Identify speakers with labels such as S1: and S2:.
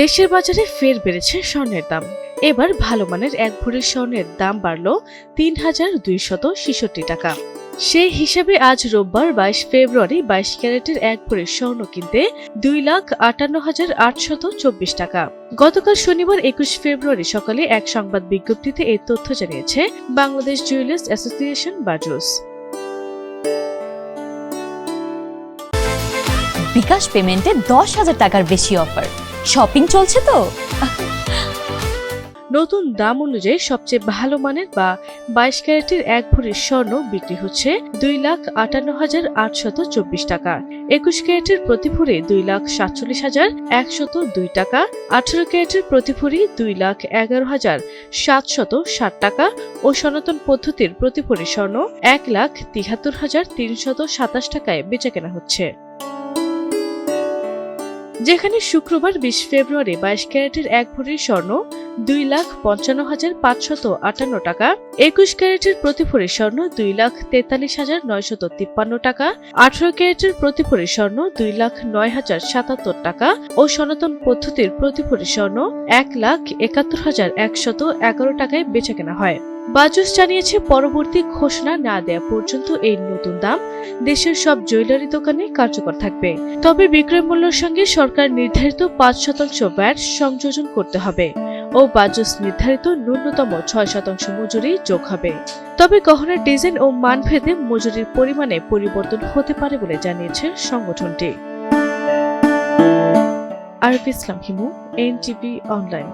S1: দেশের বাজারে ফের বেড়েছে স্বর্ণের দাম। এবার ভালো মানের এক ভরি স্বর্ণের দাম বাড়ল তিন হাজার দুইশত ছেষট্টি টাকা। সেই হিসাবে আজ রোববার বাইশ ফেব্রুয়ারি বাইশ ক্যারেটের এক ভরি স্বর্ণ কিনতে দুই লাখ আটান্ন হাজার আটশত চব্বিশ টাকা। গতকাল শনিবার একুশ ফেব্রুয়ারি সকালে এক সংবাদ বিজ্ঞপ্তিতে এই তথ্য জানিয়েছে বাংলাদেশ জুয়েলার্স অ্যাসোসিয়েশন বাজুস।
S2: বিকাশ পেমেন্টে দশ হাজার টাকার বেশি অফার। শপিং চলছে তো?
S1: নতুন দাম অনুযায়ী সবচেয়ে ভালো মানের বা বাইশ ক্যারেটের এক ভরির স্বর্ণ বিক্রি হচ্ছে দুই লাখ আটান্ন হাজার আটশত চব্বিশ টাকা। একুশ ক্যারেটের প্রতি ভরি দুই লাখ সাতচল্লিশ হাজার একশত দুই টাকা। আঠারো ক্যারেটের প্রতি ভরি দুই লাখ এগারো হাজার সাতশত ষাট টাকা ও সনাতন পদ্ধতির প্রতি ভরি স্বর্ণ এক লাখ তিহাত্তর হাজার তিনশত সাতাশ টাকায় বেচা কেনা হচ্ছে। যেখানে শুক্রবার বিশ ফেব্রুয়ারি বাইশ ক্যারেটের এক ভরির স্বর্ণ, দুই লাখ পঞ্চান্ন হাজার পাঁচশত আটান্ন টাকা, একুশ ক্যারেটের প্রতি ভরি স্বর্ণ, দুই লাখ তেতাল্লিশ হাজার নয়শত তিপ্পান্ন টাকা, আঠারো ক্যারেটের প্রতি ভরি স্বর্ণ, দুই লাখ নয় হাজার সাতাত্তর টাকা ও সনাতন পদ্ধতির প্রতি ভরি স্বর্ণ, এক লাখ একাত্তর হাজার একশত এগারো টাকায় বেচা কেনা হয়। বাজুস জানিয়েছে, পরবর্তী ঘোষণা না দেয়া পর্যন্ত এই নতুন দাম দেশের সব জুয়েলারি দোকানে কার্যকর থাকবে। তবে বিক্রয় মূল্যের সঙ্গে সরকার নির্ধারিত পাঁচ শতাংশ ব্যাট সংযোজন করতে হবে ও বাজুস নির্ধারিত ন্যূনতম ছয় শতাংশ মজুরি যোগ হবে। তবে গহনার ডিজাইন ও মানভেদে মজুরির পরিমাণে পরিবর্তন হতে পারে বলে জানিয়েছে সংগঠনটি। Araf Islam Himu, NTV online.